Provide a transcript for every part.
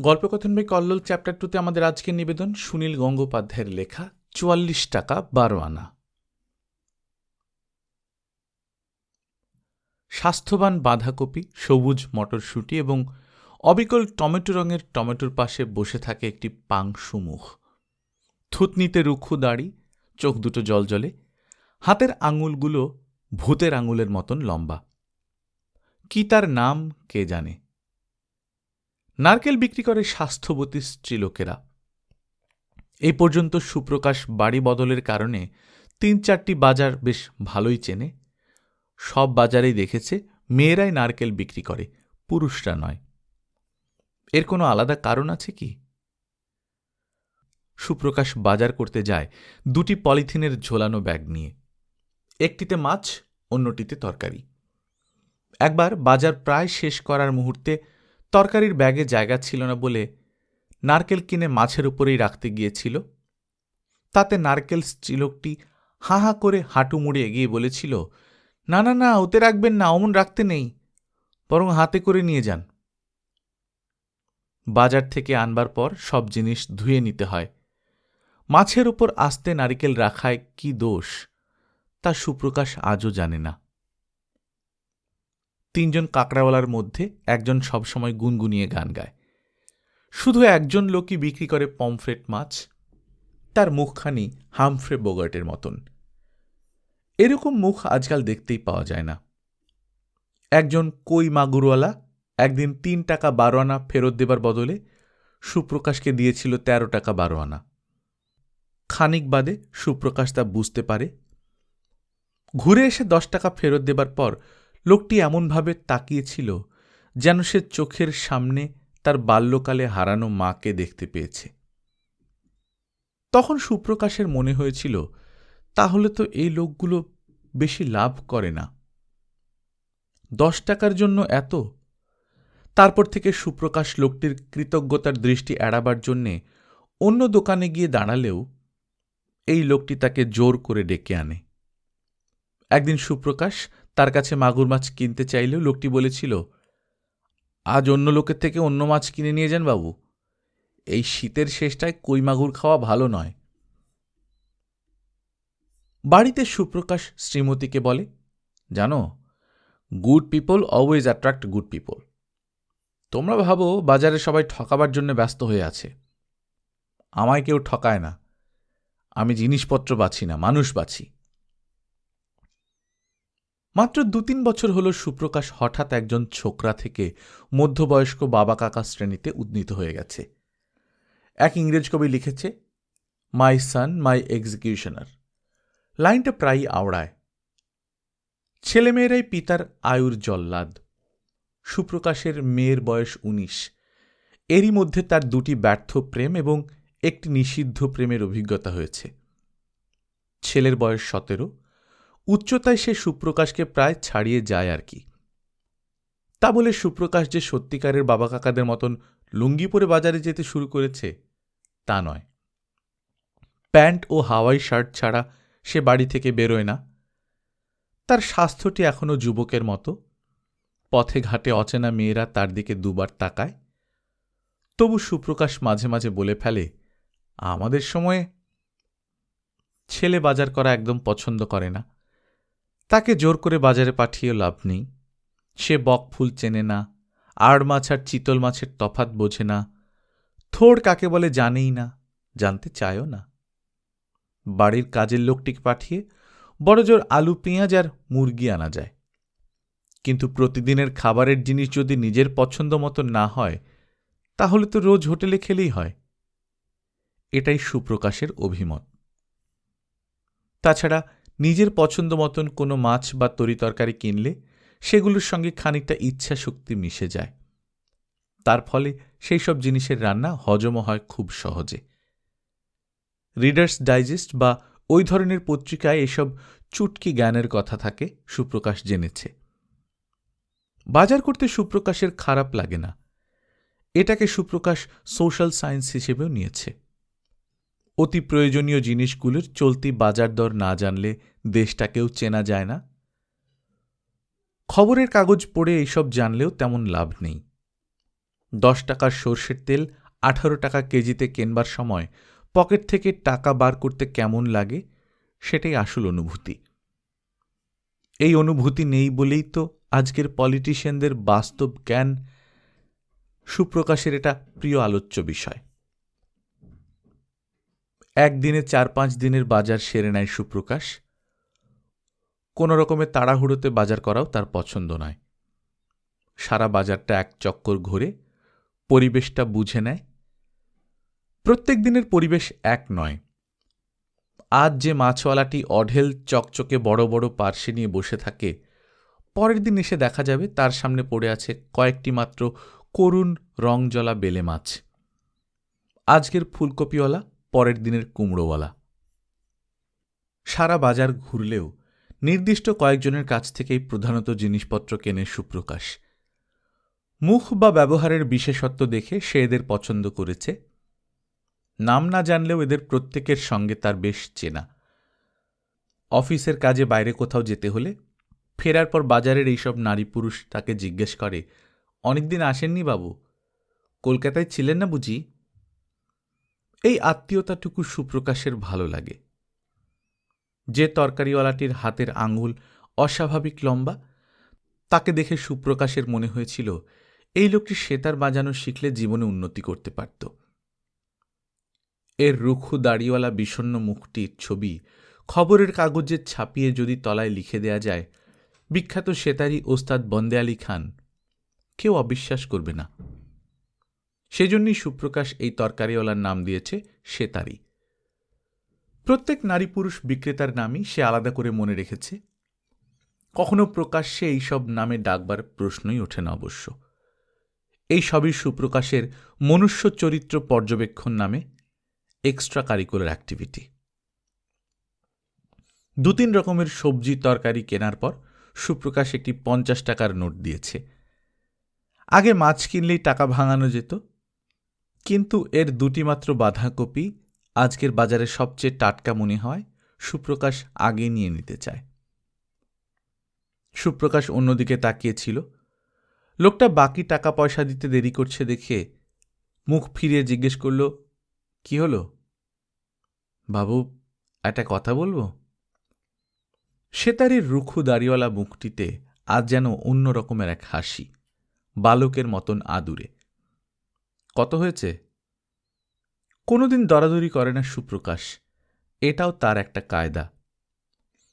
গল্পকথন by Kallol, chapter টুতে আমাদের আজকের নিবেদন, সুনীল গঙ্গোপাধ্যায়ের লেখা, চুয়াল্লিশ টাকা বারো আনা। স্বাস্থ্যবান বাঁধাকপি, সবুজ মটরশুঁটি এবং অবিকল টমেটো রঙের টমেটোর পাশে বসে থাকে একটি পাংশু মুখ থুতনিতে রুক্ষু দাড়ি, চোখ দুটো জলজলে, হাতের আঙুলগুলো ভূতের আঙুলের মতন লম্বা। কি তার নাম কে জানে? নারকেল বিক্রি করে স্বাস্থ্যবতী স্ত্রীলোকেরা এই পর্যন্ত সুপ্রকাশ বাড়ি বদলের কারণে তিন চারটি বাজার বেশ ভালোই চেনে। সব বাজারেই দেখেছে, মেয়েরাই নারকেল বিক্রি করে, পুরুষরা নয়। এর কোনো আলাদা কারণ আছে কি? সুপ্রকাশ বাজার করতে যায় দুটি পলিথিনের ঝোলানো ব্যাগ নিয়ে। একটিতে মাছ, অন্যটিতে তরকারি। একবার বাজার প্রায় শেষ করার মুহূর্তে তরকারির ব্যাগে জায়গা ছিল না বলে নারকেল কিনে মাছের উপরেই রাখতে গিয়েছিল। তাতে নারকেল স্ত্রীলোকটি হাঁ হাঁ করে হাঁটু মুড়ে এগিয়ে বলেছিল, না না না, ওতে রাখবেন না, অমন রাখতে নেই। বরং হাতে করে নিয়ে যান। বাজার থেকে আনবার পর সব জিনিস ধুয়ে নিতে হয়। মাছের উপর আস্তে নারিকেল রাখায় কি দোষ, তা সুপ্রকাশ আজও জানে না। তিনজন কাকড়াওয়ালার মধ্যে একজন সবসময় গুনগুনিয়ে গান গায়। শুধু একজন লোকই বিক্রি করে পমফ্রেট মাছ, তার মুখখানি হামফ্রে বোগার্টের মতন। এরকম মুখ আজকাল দেখতেই পাওয়া যায় না। একজন কই মাগুরওয়ালা একদিন তিন টাকা বারো আনা ফেরত দেবার বদলে সুপ্রকাশকে দিয়েছিল তেরো টাকা বারো আনা খানিক বাদে সুপ্রকাশ তা বুঝতে পারে। ঘুরে এসে দশ টাকা ফেরত দেবার পর লোকটি এমনভাবে তাকিয়েছিল যেন সে চোখের সামনে তার বাল্যকালে হারানো মাকে দেখতে পেয়েছে। তখন সুপ্রকাশের মনে হয়েছিল, তাহলে তো এই লোকগুলো বেশি লাভ করে না। দশ টাকার জন্য এত? তারপর থেকে সুপ্রকাশ লোকটির কৃতজ্ঞতার দৃষ্টি এড়াবার জন্যে অন্য দোকানে গিয়ে দাঁড়ালেও এই লোকটি তাকে জোর করে ডেকে আনে। একদিন সুপ্রকাশ তার কাছে মাগুর মাছ কিনতে চাইলেও লোকটি বলেছিল, আজ অন্য লোকের থেকে অন্য মাছ কিনে নিয়ে যান বাবু। এই শীতের শেষটায় কই মাগুর খাওয়া ভালো নয়। বাড়িতে সুপ্রকাশ শ্রীমতীকে বলে, জানো, good people always attract good people. তোমরা ভাবো বাজারে সবাই ঠকাবার জন্য ব্যস্ত হয়ে আছে। আমায় কেউ ঠকায় না। আমি জিনিসপত্র বাছি না, মানুষ বাছি। মাত্র দু তিন বছর হল সুপ্রকাশ হঠাৎ একজন ছোকরা থেকে মধ্যবয়স্ক বাবা কাকা শ্রেণীতে উদ্নীত হয়ে গেছে। এক ইংরেজ কবি লিখেছে মাই সান মাই এক্সিকিউশনার লাইনটা প্রায়ই আওড়ায়, ছেলেমেয়েরাই পিতার আয়ুর জল্লাদ। সুপ্রকাশের মেয়ের বয়স উনিশ। এরই মধ্যে তার দুটি ব্যর্থ প্রেম এবং একটি নিষিদ্ধ প্রেমের অভিজ্ঞতা হয়েছে। ছেলের বয়স সতেরো উচ্চতায় সে সুপ্রকাশকে প্রায় ছাড়িয়ে যায় আর কি। তা বলে সুপ্রকাশ যে সত্যিকারের বাবা কাকাদের মতন লুঙ্গি পরে বাজারে যেতে শুরু করেছে, তা নয়। প্যান্ট ও হাওয়াই শার্ট ছাড়া সে বাড়ি থেকে বেরোয় না। তার স্বাস্থ্যটি এখনও যুবকের মতো। পথে ঘাটে অচেনা মেয়েরা তার দিকে দুবার তাকায়। তবু সুপ্রকাশ মাঝে মাঝে বলে ফেলে, আমাদের সময়ে ছেলে বাজার করা একদম পছন্দ করে না। তাকে জোর করে বাজারে পাঠিয়ে লাভ নেই। সে বক ফুল চেনে না, আড় মাছ আর চিতল মাছের তফাত বোঝে না, থোড় কাকে বলে জানেই না, জানতে চায়ও না। বাড়ির কাজের লোকটিকে পাঠিয়ে বড় জোর আলু, পেঁয়াজ আর মুরগি আনা যায়। কিন্তু প্রতিদিনের খাবারের জিনিস যদি নিজের পছন্দ মতো না হয়, তাহলে তো রোজ হোটেলে খেলেই হয়। এটাই সুপ্রকাশের অভিমত। তাছাড়া নিজের পছন্দ মতন কোনো মাছ বা তরিতরকারি কিনলে সেগুলোর সঙ্গে খানিকটা ইচ্ছা শক্তি মিশে যায়। তার ফলে সেই সব জিনিসের রান্না হজমও হয় খুব সহজে। রিডার্স ডাইজেস্ট বা ওই ধরনের পত্রিকায় এসব চুটকি জ্ঞানের কথা থাকে, সুপ্রকাশ জেনেছে। বাজার করতে সুপ্রকাশের খারাপ লাগে না। এটাকে সুপ্রকাশ সোশ্যাল সায়েন্স হিসেবেও নিয়েছে। অতি প্রয়োজনীয় জিনিসগুলোর চলতি বাজার দর না জানলে দেশটাকেও চেনা যায় না। খবরের কাগজ পড়ে এইসব জানলেও তেমন লাভ নেই। দশ টাকার সর্ষের তেল আঠারো টাকা কেজিতে কেনবার সময় পকেট থেকে টাকা বার করতে কেমন লাগে সেটাই আসল অনুভূতি। এই অনুভূতি নেই বলেই তো আজকের পলিটিশিয়ানদের বাস্তব জ্ঞান সুপ্রকাশের এটা প্রিয় আলোচ্য বিষয়। একদিনে চার পাঁচ দিনের বাজার সেরে নেয় সুপ্রকাশ। কোনো রকমের তাড়াহুড়োতে বাজার করাও তার পছন্দ নয়। সারা বাজারটা এক চক্কর ঘুরে, পরিবেশটা বুঝে নেয়। প্রত্যেক দিনের পরিবেশ এক নয়। আজ যে মাছওয়ালাটি অঢেল, চকচকে বড় বড় পার্সে নিয়ে বসে থাকে, পরের দিন এসে দেখা যাবে তার সামনে পড়ে আছে কয়েকটি মাত্র করুণ রংজলা বেলে মাছ। আজকের ফুলকপিওয়ালা পরের দিনের কুমড়োওয়ালা। সারা বাজার ঘুরলেও নির্দিষ্ট কয়েকজনের কাছ থেকেই প্রধানত জিনিসপত্র কেনে সুপ্রকাশ। মুখ বা ব্যবহারের বিশেষত্ব দেখে সে এদের পছন্দ করেছে। নাম না জানলেও এদের প্রত্যেকের সঙ্গে তার বেশ চেনা। অফিসের কাজে বাইরে কোথাও যেতে হলে ফেরার পর বাজারের এইসব নারী পুরুষ তাকে জিজ্ঞেস করে, অনেকদিন আসেননি বাবু? কলকাতায় ছিলেন না বুঝি? এই আত্মীয়তাটুকু সুপ্রকাশের ভালো লাগে। যে তরকারিওয়ালাটির হাতের আঙুল অস্বাভাবিক লম্বা, তাকে দেখে সুপ্রকাশের মনে হয়েছিল, এই লোকটি সেতার বাজানো শিখলে জীবনে উন্নতি করতে পারত। এর রুখু দাড়িওয়ালা বিষণ্ন মুখটির ছবি খবরের কাগজে ছাপিয়ে যদি তলায় লিখে দেয়া যায়, বিখ্যাত সেতারি ওস্তাদ বন্দে আলী খান, কেউ অবিশ্বাস করবে না। সেজন্যই সুপ্রকাশ এই তরকারিওয়ালার নাম দিয়েছে সেতারি। প্রত্যেক নারী পুরুষ বিক্রেতার নামই সে আলাদা করে মনে রেখেছে। কখনো প্রকাশ্যে এইসব নামে ডাকবার প্রশ্নই ওঠে না অবশ্য। এই সবই সুপ্রকাশের মনুষ্য চরিত্র পর্যবেক্ষণ নামে এক্সট্রা কারিকুলার অ্যাক্টিভিটি দু তিন রকমের সবজি তরকারি কেনার পর সুপ্রকাশ একটি পঞ্চাশ টাকার নোট দিয়েছে। আগে মাছ কিনলেই টাকা ভাঙানো যেত কিন্তু এর দুটি মাত্র বাঁধাকপি আজকের বাজারে সবচেয়ে টাটকা মনে হয়, সুপ্রকাশ আগে নিয়ে নিতে চায়। সুপ্রকাশ অন্যদিকে তাকিয়েছিল লোকটা বাকি টাকা পয়সা দিতে দেরি করছে দেখে মুখ ফিরিয়ে জিজ্ঞেস করল, কি হলো? বাবু, একটা কথা বলব? সেতারির রুখু দাড়িওয়ালা মুখটিতে আজ যেন অন্য রকমের এক হাসি, বালকের মতন আদুরে। কত হয়েছে? কোনোদিন দরাদরি করে না সুপ্রকাশ, এটাও তার একটা কায়দা।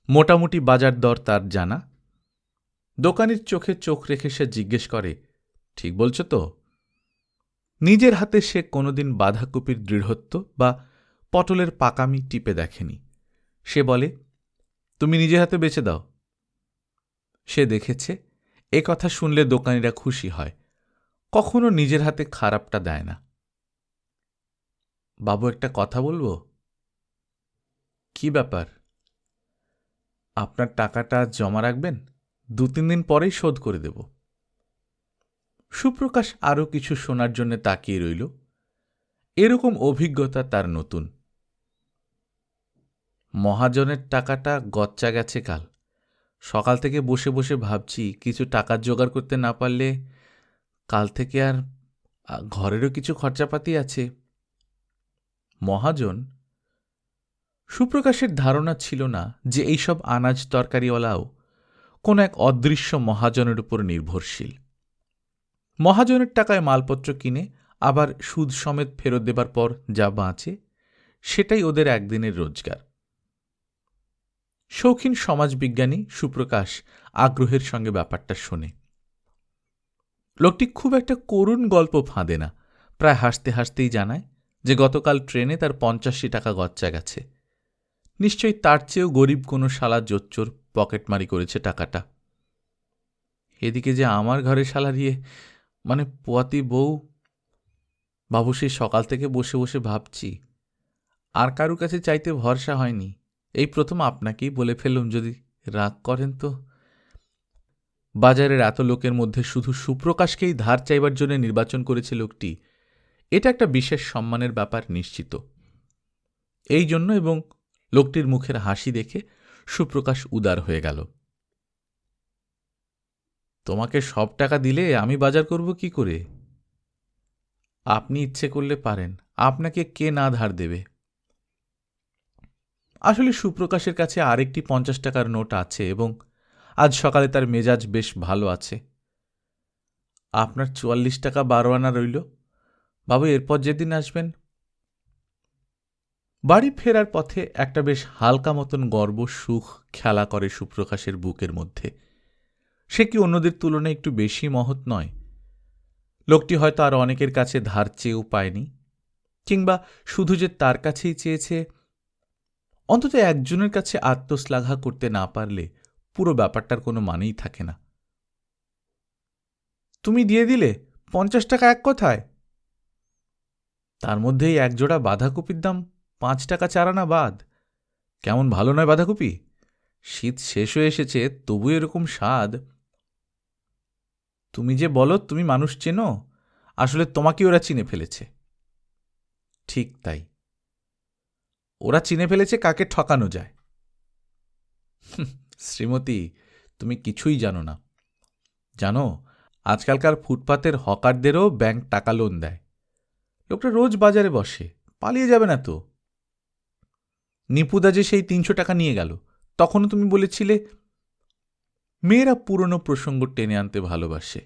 মোটামুটি বাজার দর তার জানা। দোকানির চোখে চোখ রেখে সে জিজ্ঞেস করে, ঠিক বলছ তো? নিজের হাতে সে কোনোদিন বাঁধাকপির দৃঢ়ত্ব বা পটলের পাকামি টিপে দেখেনি। সে বলে, তুমি নিজের হাতে বেছে দাও। সে দেখেছে, এ কথা শুনলে দোকানিরা খুশি হয়। কখনো নিজের হাতে খারাপটা দেয় না। বাবু, একটা কথা বলব? কি ব্যাপার? আপনার টাকাটা জমা রাখবেন, দু তিন দিন পরেই শোধ করে দেব। সুপ্রকাশ আরও কিছু শোনার জন্য তাকিয়ে রইল। এরকম অভিজ্ঞতা তার নতুন। মহাজনের টাকাটা গচ্চা গেছে কাল। সকাল থেকে বসে বসে ভাবছি, কিছু টাকা জোগাড় করতে না পারলে কাল থেকে আর ঘরেরও কিছু খরচাপাতি আছে। মহাজন, সুপ্রকাশের ধারণা ছিল না যে এইসব আনাজ তরকারিওয়ালাও কোন এক অদৃশ্য মহাজনের উপর নির্ভরশীল। মহাজনের টাকায় মালপত্র কিনে আবার সুদ সমেত ফেরত দেবার পর যা বাঁচে, সেটাই ওদের একদিনের রোজগার। শৌখিন সমাজবিজ্ঞানী সুপ্রকাশ আগ্রহের সঙ্গে ব্যাপারটা শোনে। লোকটি খুব একটা করুণ গল্প ফাঁদে না। প্রায় হাসতে হাসতেই জানায় যে গতকাল ট্রেনে তার পঞ্চাশি টাকা গচ্চা গেছে। নিশ্চয়ই তার চেয়েও গরিব কোনো শালা জোচ্চোর পকেটমারি করেছে টাকাটা। এদিকে যে আমার ঘরে সালারিয়ে মানে পোয়াতি বউ, বাবু সেই সকাল থেকে বসে বসে ভাবছি, আর কারু কাছে চাইতে ভরসা হয়নি। এই প্রথম আপনাকেই বলে ফেলুম যদি রাগ করেন তো। বাজারের এত লোকের মধ্যে শুধু সুপ্রকাশকেই ধার চাইবার জন্য নির্বাচন করেছে লোকটি, এটা একটা বিশেষ সম্মানের ব্যাপার নিশ্চিত। এই জন্য এবং লোকটির মুখের হাসি দেখে সুপ্রকাশ উদার হয়ে গেল। তোমাকে সব টাকা দিলে আমি বাজার করব কি করে? আপনি ইচ্ছে করলে পারেন, আপনাকে কে না ধার দেবে? আসলে সুপ্রকাশের কাছে আরেকটি পঞ্চাশ টাকার নোট আছে এবং আজ সকালে তার মেজাজ বেশ ভালো আছে। আপনার চুয়াল্লিশ টাকা বারো আনা রইল। বাবু, এরপর যেদিন আসবেন? বাড়ি ফেরার পথে একটা বেশ হালকা মতন গর্ব, সুখ খেলা করে সুপ্রকাশের বুকের মধ্যে। সে কি অন্যদের তুলনায় একটু বেশি মহৎ নয়? লোকটি হয়তো আর অনেকের কাছে ধার চেয়েও পায়নি, কিংবা শুধু যে তার কাছেই চেয়েছে, অন্তত একজনের কাছে আত্মশ্লাঘা করতে না পারলে পুরো ব্যাপারটার কোনো মানেই থাকে না। তুমি দিয়ে দিলে পঞ্চাশ টাকা এক কথায়? তার মধ্যেই একজোড়া বাঁধাকপির দাম পাঁচ টাকা চারানা বাদ। কেমন ভালো নয় বাঁধাকপি? শীত শেষ হয়ে এসেছে, তবু এরকম স্বাদ। তুমি যে বলো, তুমি মানুষ চেনো, আসলে তোমাকে ওরা চিনে ফেলেছে। ঠিক তাই। ওরা চিনে ফেলেছে কাকে ঠকানো যায়। শ্রীমতী, তুমি কিছুই জানো না। জানো, আজকালকার ফুটপাতের হকারদেরও ব্যাংক টাকা লোন দেয়। লোকটা রোজ বাজারে বসে, পালিয়ে যাবে না তো। নিপুদা যে সেই তিনশো টাকা নিয়ে গেল, তখনও তুমি বলেছিলে, মেয়েরা পুরনো প্রসঙ্গ টেনে আনতে ভালোবাসে।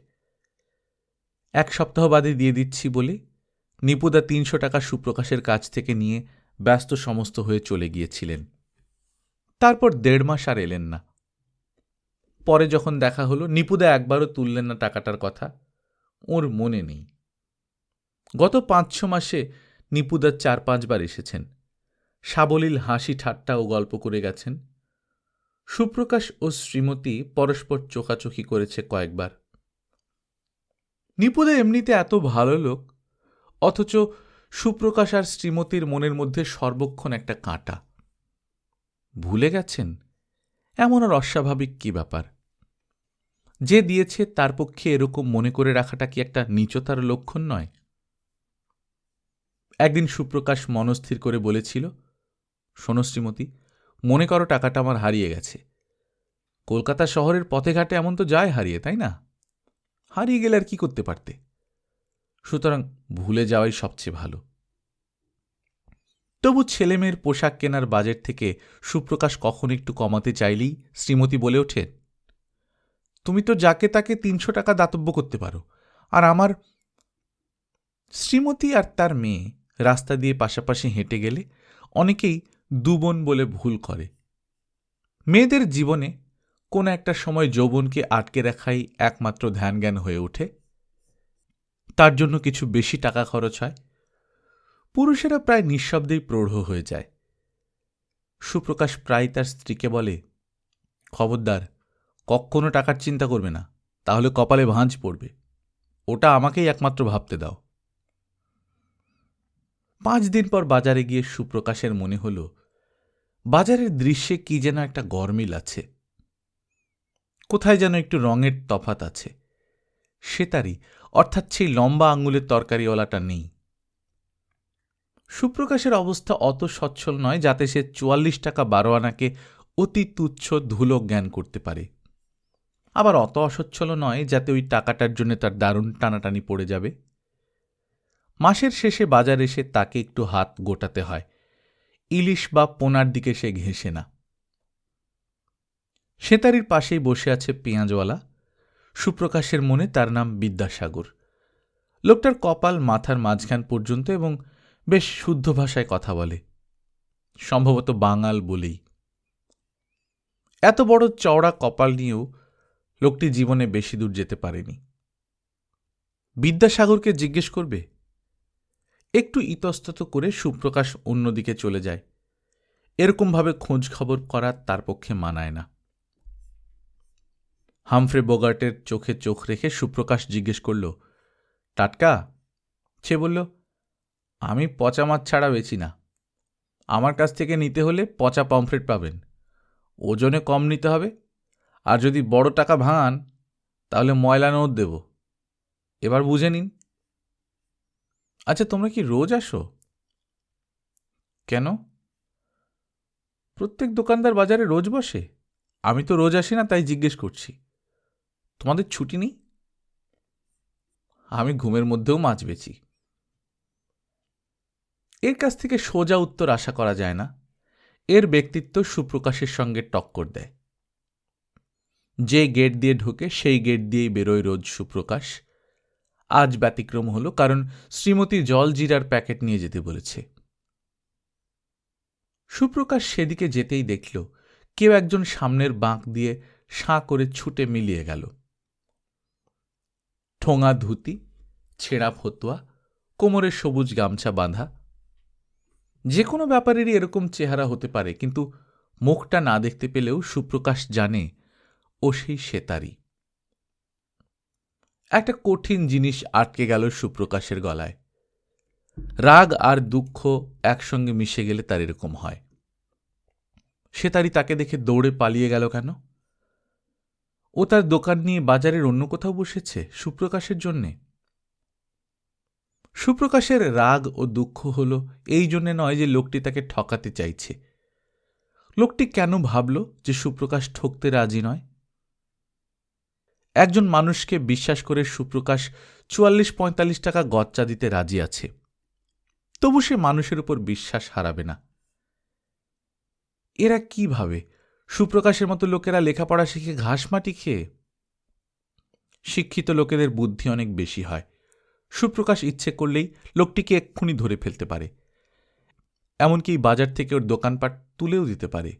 এক সপ্তাহ বাদে দিয়ে দিচ্ছি বলে নিপুদা তিনশো টাকা সুপ্রকাশের কাছ থেকে নিয়ে ব্যস্ত সমস্ত হয়ে চলে গিয়েছিলেন। তারপর দেড় মাস আর এলেন না। পরে যখন দেখা হলো, নিপুদা একবারও তুললেন না টাকাটার কথা। ওর মনে নেই। গত পাঁচ ছ মাসে নিপুদা চার পাঁচবার এসেছেন। সাবলীল হাসি ঠাট্টা ও গল্প করে গেছেন। সুপ্রকাশ ও শ্রীমতী পরস্পর চোখাচোখি করেছে কয়েকবার। নিপুদা এমনিতে এত ভালো লোক, অথচ সুপ্রকাশ আর শ্রীমতীর মনের মধ্যে সর্বক্ষণ একটা কাঁটা। ভুলে গেছেন? এমন আর অস্বাভাবিক কি ব্যাপার? যে দিয়েছে তার পক্ষে এরকম মনে করে রাখাটা কি একটা নিচতার লক্ষণ নয়? একদিন সুপ্রকাশ মনস্থির করে বলেছিল, শোনো শ্রীমতী, মনে করো টাকাটা আমার হারিয়ে গেছে। কলকাতা শহরের পথে ঘাটে এমন তো যায় হারিয়ে, তাই না? হারিয়ে গেলে আর কি করতে পারতে? সুতরাং ভুলে যাওয়াই সবচেয়ে ভালো। তবু ছেলেমেয়ের পোশাক কেনার বাজেট থেকে সুপ্রকাশ কখন একটু কমাতে চাইলেই শ্রীমতী বলে ওঠেন, তুমি তো যাকে তাকে তিনশো টাকা দাতব্য করতে পারো। আর আমার শ্রীমতী আর তার মেয়ে রাস্তা দিয়ে পাশাপাশি হেঁটে গেলে অনেকেই দুবোন বলে ভুল করে। মেয়েদের জীবনে কোনো একটা সময় যৌবনকে আটকে রাখাই একমাত্র ধ্যানজ্ঞান হয়ে ওঠে। তার জন্য কিছু বেশি টাকা খরচ হয়। পুরুষেরা প্রায় নিঃশব্দেই প্রৌঢ় হয়ে যায়। সুপ্রকাশ প্রায় তার স্ত্রীকে বলে, খবরদার, কখনো টাকার চিন্তা করবে না, তাহলে কপালে ভাঁজ পড়বে। ওটা আমাকেই একমাত্র ভাবতে দাও। পাঁচ দিন পর বাজারে গিয়ে সুপ্রকাশের মনে হল, বাজারের দৃশ্যে কি যেন একটা গরমিল আছে। কোথায় যেন একটু রঙের তফাত আছে। সে তারই, অর্থাৎ সেই লম্বা আঙুলের তরকারিওয়ালাটা নেই। সুপ্রকাশের অবস্থা অত সচ্ছল নয় যাতে সে চুয়াল্লিশ টাকা বারো আনাকে অতি তুচ্ছ ধুলো জ্ঞান করতে পারে। আবার অত অসচ্ছল নয় যাতে ওই টাকাটার জন্য তার দারুণ টানাটানি পড়ে যাবে। মাসের শেষে বাজার এসে তাকে একটু হাত গোটাতে হয়। ইলিশ বা পোনার দিকে সে ঘেঁষে না। সেতারির পাশেই বসে আছে পেঁয়াজওয়ালা। সুপ্রকাশের মনে তার নাম বিদ্যাসাগর। লোকটার কপাল, মাথার মাঝখান পর্যন্ত এবং বেশ শুদ্ধ ভাষায় কথা বলে। সম্ভবত বাঙাল বলেই। এত বড় চওড়া কপাল নিয়েও লোকটি জীবনে বেশি দূর যেতে পারেনি। বিদ্যাসাগরকে জিজ্ঞেস করবে? একটু ইতস্তত করে সুপ্রকাশ অন্যদিকে চলে যায়। এরকমভাবে খোঁজ খবর করা তার পক্ষে মানায় না। হামফ্রে বোগার্টের চোখে চোখ রেখে সুপ্রকাশ জিজ্ঞেস করল, টাটকা? সে বলল আমি পচা মাছ ছাড়া বেচি না। আমার কাছ থেকে নিতে হলে পচা পমফ্রেট পাবেন। ওজনে কম নিতে হবে। আর যদি বড় টাকা ভাঙান, তাহলে ময়লা নোট দেব। এবার বুঝে নিন। আচ্ছা তোমরা কি রোজ আসো? কেন? প্রত্যেক দোকানদার বাজারে রোজ বসে। আমি তো রোজ আসি না, তাই জিজ্ঞেস করছি। তোমাদের ছুটি নেই? আমি ঘুমের মধ্যেও মাছ বেচি। এর কাছ থেকে সোজা উত্তর আশা করা যায় না। এর ব্যক্তিত্ব সুপ্রকাশের সঙ্গে টক্কর দেয়। যে গেট দিয়ে ঢোকে, সেই গেট দিয়েই বেরোয় রোজ সুপ্রকাশ। আজ ব্যতিক্রম হলো, কারণ শ্রীমতী জল জিরার প্যাকেট নিয়ে যেতে বলেছে। সুপ্রকাশ সেদিকে যেতেই দেখল, কেউ একজন সামনের বাঁক দিয়ে সাঁ করে ছুটে মিলিয়ে গেল। ঠোঙা ধুতি, ছেঁড়া ফতুয়া, কোমরে সবুজ গামছা বাঁধা যে কোনো ব্যাপারেরই এরকম চেহারা হতে পারে, কিন্তু মুখটা না দেখতে পেলেও সুপ্রকাশ জানে ও সেই সেতারি। একটা কঠিন জিনিস আটকে গেল সুপ্রকাশের গলায়। রাগ আর দুঃখ একসঙ্গে মিশে গেলে তার এরকম হয়। সেতারি তাকে দেখে দৌড়ে পালিয়ে গেল কেন? ও তার দোকান নিয়ে বাজারের অন্য কোথাও বসেছে সুপ্রকাশের জন্যে? সুপ্রকাশের রাগ ও দুঃখ হল এই জন্যে নয় যে লোকটি তাকে ঠকাতে চাইছে। লোকটি কেন ভাবল যে সুপ্রকাশ ঠকতে রাজি নয়? একজন মানুষকে বিশ্বাস করে সুপ্রকাশ চুয়াল্লিশ পঁয়তাল্লিশ টাকা গচ্চা দিতে রাজি আছে। তবু সে মানুষের উপর বিশ্বাস হারাবে না। এরা কি ভাবে? সুপ্রকাশের মতো লোকেরা লেখাপড়া শিখে ঘাস মাটি খেয়ে? শিক্ষিত লোকেদের বুদ্ধি অনেক বেশি হয়। সুপ্রকাশ ইচ্ছে করলেই লোকটিকে এক্ষুনি ধরে ফেলতে পারে। এমনকি বাজার থেকে ওর দোকানপাট তুলেও দিতে পারে।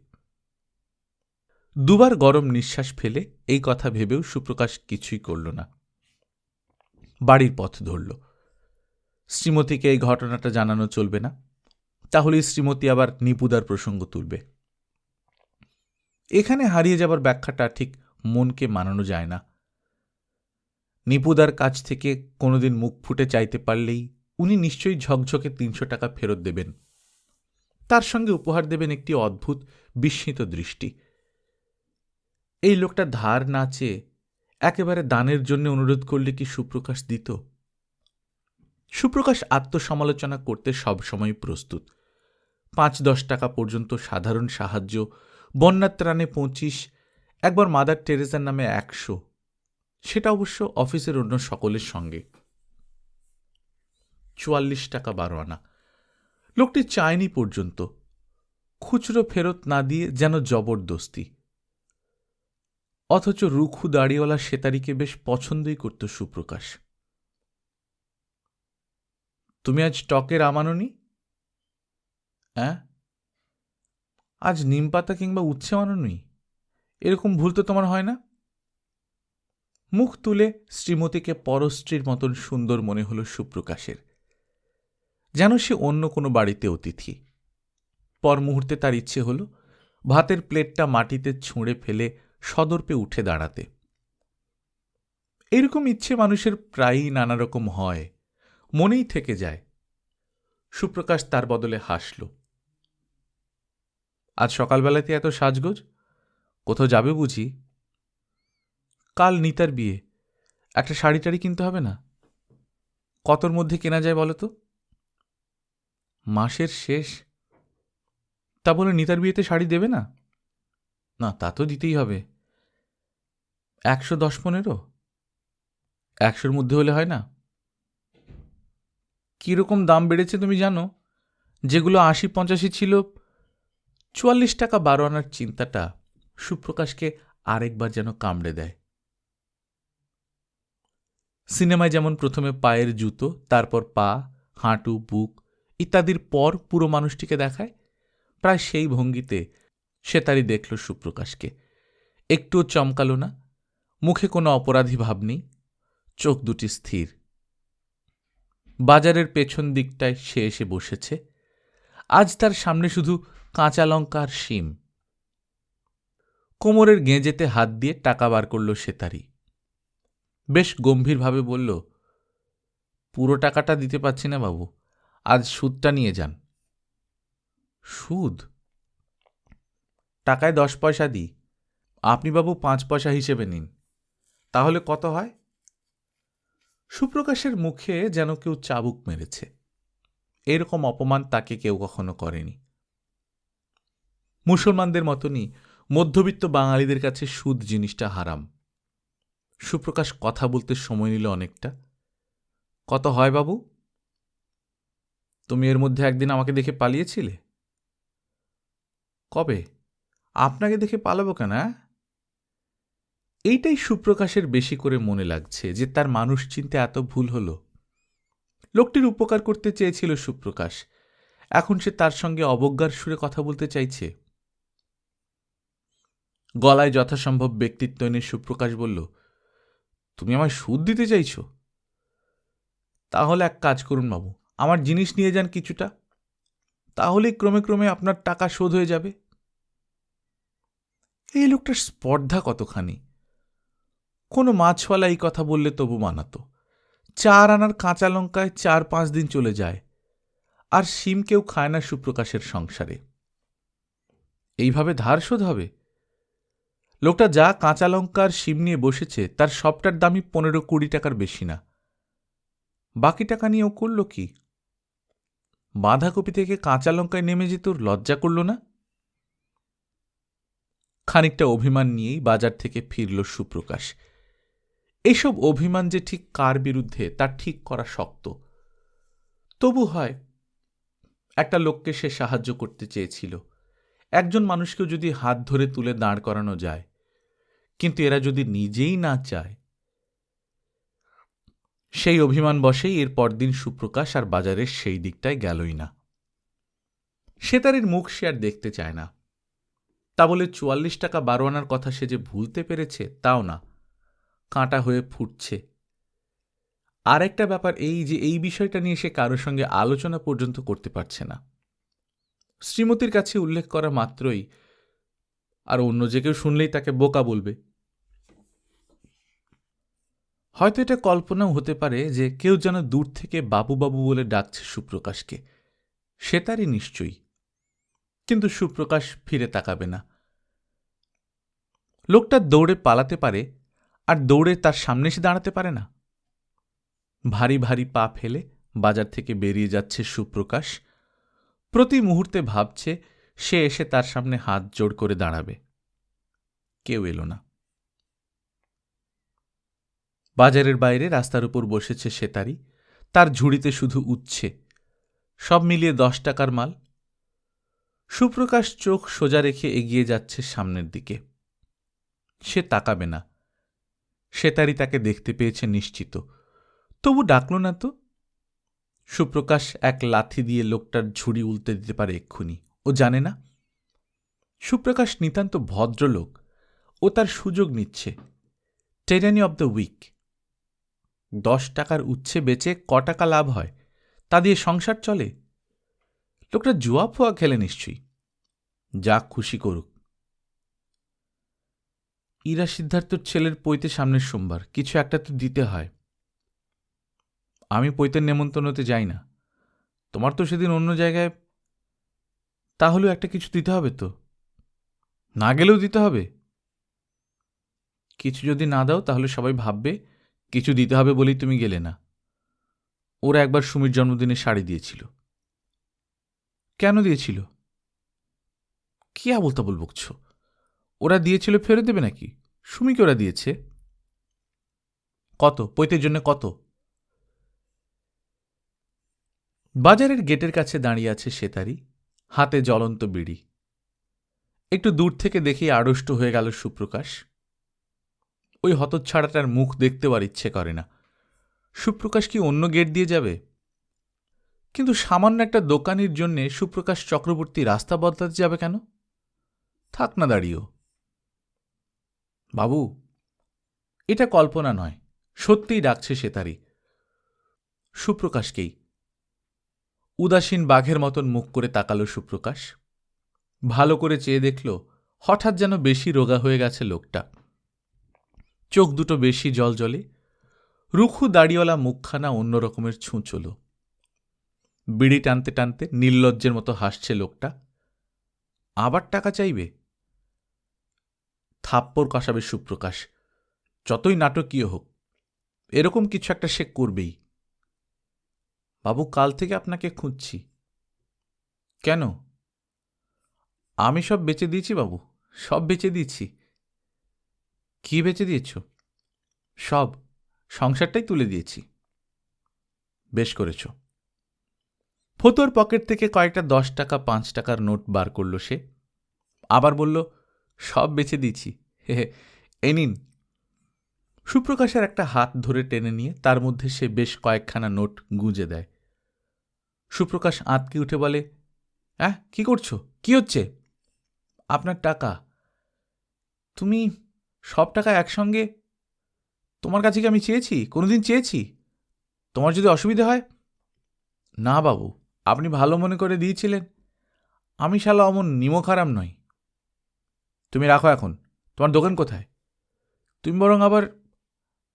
দুবার গরম নিঃশ্বাস ফেলে এই কথা ভেবেও সুপ্রকাশ কিছুই করল না। বাড়ির পথ ধরল। শ্রীমতীকে এই ঘটনাটা জানানো চলবে না। তাহলেই শ্রীমতী আবার নিপুদার প্রসঙ্গ তুলবে। এখানে হারিয়ে যাবার ব্যাখ্যাটা ঠিক মনকে মানানো যায় না। নিপুদার কাছ থেকে কোনোদিন মুখ ফুটে চাইতে পারলেই উনি নিশ্চয়ই ঝকঝকে তিনশো টাকা ফেরত দেবেন। তার সঙ্গে উপহার দেবেন একটি অদ্ভুত বিস্মিত দৃষ্টি। এই লোকটা ধার না চেয়ে একেবারে দানের জন্য অনুরোধ করলে কি সুপ্রকাশ দিত? সুপ্রকাশ আত্মসমালোচনা করতে সবসময় প্রস্তুত। পাঁচ দশ টাকা পর্যন্ত সাধারণ সাহায্য বন্যার ত্রাণে পঁচিশ, একবার মাদার টেরেসার নামে একশো সেটা অবশ্য অফিসের অন্য সকলের সঙ্গে। চুয়াল্লিশ টাকা বারো আনা। লোকটি চায়নি পর্যন্ত। খুচরো ফেরত না দিয়ে যেন জবরদস্তি। অথচ রুখু দাড়িওয়ালা সেতারিকে বেশ পছন্দই করত সুপ্রকাশ। তুমি আজ টকের আমাননি হ্যাঁ আজ নিমপাতা কিংবা উচ্ছে মাননি? এরকম ভুল তো তোমার হয় না? মুখ তুলে শ্রীমতীকে পরশ্রীর মতন সুন্দর মনে হল সুপ্রকাশের। যেন সে অন্য কোনো বাড়িতে অতিথি। পর মুহূর্তে তার ইচ্ছে হল ভাতের প্লেটটা মাটিতে ছুঁড়ে ফেলে সদর্পে উঠে দাঁড়াতে। এরকম ইচ্ছে মানুষের প্রায়ই নানা রকম হয়, মনেই থেকে যায়। সুপ্রকাশ তার বদলে হাসল। আজ সকালবেলাতে এত সাজগোজ? কোথাও যাবে বুঝি? কাল নিতার বিয়ে। একটা শাড়ি টাড়ি কিনতে হবে না? কতর মধ্যে কেনা যায় বলো তো? মাসের শেষ। তা বলে নিতার বিয়েতে শাড়ি দেবে না? না, তা তো দিতেই হবে। একশো দশ পনেরো? একশোর মধ্যে হলে হয় না? কীরকম দাম বেড়েছে তুমি জানো? যেগুলো আশি পঞ্চাশি ছিল। চুয়াল্লিশ টাকা বারো আনার চিন্তাটা সুপ্রকাশকে আরেকবার যেন কামড়ে দেয়। সিনেমায় যেমন প্রথমে পায়ের জুতো, তারপর পা, হাঁটু, বুক ইত্যাদির পর পুরো মানুষটিকে দেখায়, প্রায় সেই ভঙ্গিতে সে তারই দেখল সুপ্রকাশকে। একটুও চমকালো না, মুখে কোনো অপরাধী ভাব নেই, চোখ দুটি স্থির। বাজারের পেছন দিকটায় সে এসে বসেছে, আজ তার সামনে শুধু কাঁচা লঙ্কা আর শিম। কোমরের গেঁজেতে হাত দিয়ে টাকা বার করল সে তারই। বেশ গম্ভীরভাবে বলল, পুরো টাকাটা দিতে পারছি না বাবু, আজ সুদটা নিয়ে যান। সুদ? টাকায় দশ পয়সা দিই। আপনি বাবু পাঁচ পয়সা হিসেবে নিন। তাহলে কত হয়? সুপ্রকাশের মুখে যেন কেউ চাবুক মেরেছে। এরকম অপমান তাকে কেউ কখনো করেনি। মুসলমানদের মতনই মধ্যবিত্ত বাঙালিদের কাছে সুদ জিনিসটা হারাম। সুপ্রকাশ কথা বলতে সময় নিল অনেকটা। কত হয় বাবু? তুমি এর মধ্যে একদিন আমাকে দেখে পালিয়েছিলে? কবে? আপনাকে দেখে পালাবো কেন এইটাই সুপ্রকাশের বেশি করে মনে লাগছে যে তার মানুষ চিনতে এত ভুল হলো। লোকটির উপকার করতে চেয়েছিল সুপ্রকাশ। এখন সে তার সঙ্গে অবজ্ঞার সুরে কথা বলতে চাইছে। গলায় যথাসম্ভব ব্যক্তিত্ব এনে সুপ্রকাশ বলল তুমি আমায় সুদ দিতে চাইছ? তাহলে এক কাজ করুন বাবু, আমার জিনিস নিয়ে যান কিছুটা। তাহলেই ক্রমে ক্রমে আপনার টাকা শোধ হয়ে যাবে। এই লোকটার স্পর্ধা কতখানি? কোনো মাছওয়ালা এই কথা বললে তবু মানাতো। চার আনার কাঁচা লঙ্কায় চার পাঁচ দিন চলে যায়, আর শিম কেউ খায় না সুপ্রকাশের সংসারে। এইভাবে ধার শোধ হবে? লোকটা যা কাঁচা লঙ্কা আর শিম নিয়ে বসেছে, তার সবটার দামই পনেরো কুড়ি টাকার বেশি না। বাকি টাকা নিয়ে ও করল কি? বাঁধাকপি থেকে কাঁচা লঙ্কায় নেমে যে তোর লজ্জা করল না? খানিকটা অভিমান নিয়েই বাজার থেকে ফিরল সুপ্রকাশ। এইসব অভিমান যে ঠিক কার বিরুদ্ধে তার ঠিক করা শক্ত। তবু হয়, একটা লোককে সে সাহায্য করতে চেয়েছিল। একজন মানুষকেও যদি হাত ধরে তুলে দাঁড় করানো যায় কিন্তু এরা যদি নিজেই না চায়, সেই অভিমান বসেই এর পরদিন সুপ্রকাশ আর বাজারের সেই দিকটায় গেলই না। সে সেতারের মুখ সে আর দেখতে চায় না। তা বলে চুয়াল্লিশ টাকা বারো আনার কথা সে যে ভুলতে পেরেছে, তাও না। কাঁটা হয়ে ফুটছে। আর একটা ব্যাপার এই যে এই বিষয়টা নিয়ে সে কারোর সঙ্গে আলোচনা পর্যন্ত করতে পারছে না। শ্রীমতীর কাছে উল্লেখ করা মাত্রই, আর অন্য যে কেউ শুনলেই তাকে বোকা বলবে। হয়তো এটা কল্পনাও হতে পারে যে কেউ যেন দূর থেকে বাবু বাবু বলে ডাকছে সুপ্রকাশকে। সে তারই নিশ্চয়ই। কিন্তু সুপ্রকাশ ফিরে তাকাবে না। লোকটা দৌড়ে পালাতে পারে আর দৌড়ে তার সামনে এসে দাঁড়াতে পারে না। ভারী ভারী পা ফেলে বাজার থেকে বেরিয়ে যাচ্ছে সুপ্রকাশ। প্রতি মুহূর্তে ভাবছে সে এসে তার সামনে হাত জোড় করে দাঁড়াবে। কেউ এলো না। বাজারের বাইরে রাস্তার উপর বসেছে সেতারি। তার ঝুড়িতে শুধু উচ্ছে। সব মিলিয়ে দশ টাকার মাল। সুপ্রকাশ চোখ সোজা রেখে এগিয়ে যাচ্ছে সামনের দিকে। সে তাকাবে না। সেতারি তাকে দেখতে পেয়েছে নিশ্চিত। তবু ডাকল না তো? সুপ্রকাশ এক লাথি দিয়ে লোকটার ঝুড়ি উল্টে দিতে পারে এক্ষুনি। ও জানে না? সুপ্রকাশ নিতান্ত ভদ্রলোক। ও তার সুযোগ নিচ্ছে। Tyranny of the week. দশ টাকার উচ্ছে বেচে ক টাকা লাভ হয়, তা দিয়ে সংসার চলে? লোকটা জুয়া ফুয়া খেলে নিশ্চয়ই। যা খুশি করুক। ইরা সিদ্ধার্থর ছেলের পৈতে সামনের সোমবার, কিছু একটা তো দিতে হয়। আমি পৈতের নেমন্তন্নতে যাই না। তোমার তো সেদিন অন্য জায়গায়, তাহলেও একটা কিছু দিতে হবে তো? না গেলেও দিতে হবে? কিছু যদি না দাও, তাহলে সবাই ভাববে কিছু দিতে হবে বলেই তুমি গেলে না। ওরা একবার সুমির জন্মদিনে শাড়ি দিয়েছিল। কেন দিয়েছিল? কি আবল তাবল বকছ? ওরা দিয়েছিল ফেরত দেবে নাকি? সুমিকে ওরা দিয়েছে? কত? পৈতের জন্য কত? বাজারের গেটের কাছে দাঁড়িয়ে আছে সেতারি, হাতে জ্বলন্ত বিড়ি। একটু দূর থেকে দেখে আড়ষ্ট হয়ে গেল সুপ্রকাশ। ওই হতচ্ছাড়াটার মুখ দেখতেও ইচ্ছে করে না। সুপ্রকাশ কি অন্য গেট দিয়ে যাবে? কিন্তু সামান্য একটা দোকানির জন্যে সুপ্রকাশ চক্রবর্তী রাস্তা বদলাতে যাবে কেন? থাক না দাঁড়িয়েও বাবু, এটা কল্পনা নয়, সত্যিই ডাকছে সে তারই। সুপ্রকাশকেই। উদাসীন বাঘের মতন মুখ করে তাকালো সুপ্রকাশ। ভালো করে চেয়ে দেখল, হঠাৎ যেন বেশি রোগা হয়ে গেছে লোকটা। চোখ দুটো বেশি জল জলে, রুখু দাড়িওয়ালা মুখখানা অন্য রকমের ছুঁচল। বিড়ি টানতে টানতে নির্লজ্জের মতো হাসছে লোকটা। আবার টাকা চাইবে? থাপ্পর কষাবে সুপ্রকাশ, যতই নাটকীয় হোক, এরকম কিছু একটা সে করবেই। বাবু, কাল থেকে আপনাকে খুঁজছি। কেন? আমি সব বেচে দিয়েছি বাবু, সব বেচে দিয়েছি। কি বেচে দিয়েছ? সব সংসারটাই তুলে দিয়েছি। বেশ করেছ। ফতুয়ার পকেট থেকে কয়েকটা দশ টাকা, পাঁচ টাকার নোট বার করল সে। আবার বলল, সব বেচে দিচ্ছি হে, এই নিন। সুপ্রকাশের একটা হাত ধরে টেনে নিয়ে তার মধ্যে সে বেশ কয়েকখানা নোট গুঁজে দেয়। সুপ্রকাশ আঁতকে উঠে বলে, অ্যাঁ, কি করছ? কি হচ্ছে? আপনার টাকা। তুমি সব টাকা একসঙ্গে? তোমার কাছে কি আমি চেয়েছি? কোনোদিন চেয়েছি? তোমার যদি অসুবিধা হয়? না বাবু, আপনি ভালো মনে করে দিয়েছিলেন। আমি শালা অমন নিমো খারাপ নই। তুমি রাখো এখন, তোমার দোকান কোথায়? তুমি বরং আবার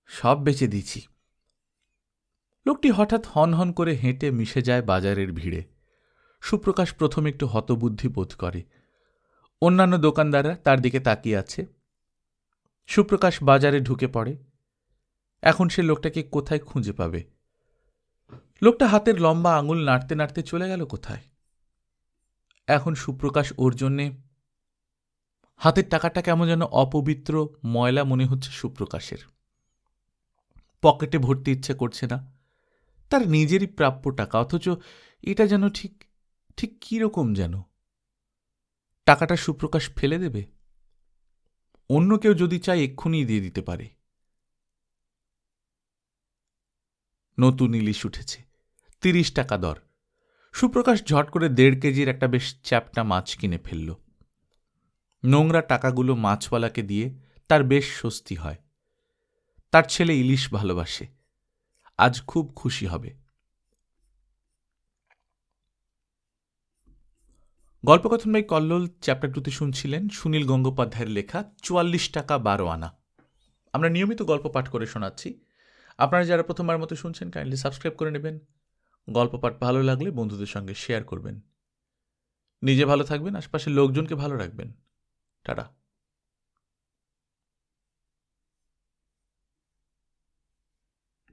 সব বেচে দিয়েছি লোকটি হঠাৎ হন হন করে হেঁটে মিশে যায় বাজারের ভিড়ে। সুপ্রকাশ প্রথম একটু হতবুদ্ধি বোধ করে। অন্যান্য দোকানদাররা তার দিকে তাকিয়ে আছে। সুপ্রকাশ বাজারে ঢুকে পড়ে। এখন সে লোকটাকে কোথায় খুঁজে পাবে? লোকটা হাতের লম্বা আঙুল নাড়তে নাড়তে চলে গেল কোথায়? এখন সুপ্রকাশ ওর জন্যে, হাতের টাকাটা কেমন যেন অপবিত্র ময়লা মনে হচ্ছে সুপ্রকাশের। পকেটে ভর্তি ইচ্ছে করছে না। তার নিজেরই প্রাপ্য টাকা, অথচ এটা যেন ঠিক ঠিক কীরকম যেন? টাকাটা সুপ্রকাশ ফেলে দেবে? অন্য কেউ যদি চায় এক্ষুনি দিয়ে দিতে পারে। নতুন ইলিশ উঠেছে। তিরিশ টাকা দর। সুপ্রকাশ ঝট করে দেড় কেজির একটা বেশ চ্যাপটা মাছ কিনে ফেলল। নোংরা টাকাগুলো মাছওয়ালাকে দিয়ে তার বেশ স্বস্তি হয়। তার ছেলে ইলিশ ভালোবাসে। আজ খুব খুশি হবে। গল্পকথন বাই কল্লোল চ্যাপ্টার টুতে শুনছিলেন সুনীল গঙ্গোপাধ্যায়ের লেখা চুয়াল্লিশ টাকা বারো আনা। আমরা নিয়মিত গল্প পাঠ করে শোনাচ্ছি। আপনারা যারা প্রথমবার মতো শুনছেন কাইন্ডলি সাবস্ক্রাইব করে নেবেন। গল্প পাঠ ভালো লাগলে বন্ধুদের সঙ্গে শেয়ার করবেন। নিজে ভালো থাকবেন, আশপাশের লোকজনকে ভালো রাখবেন। টাটা।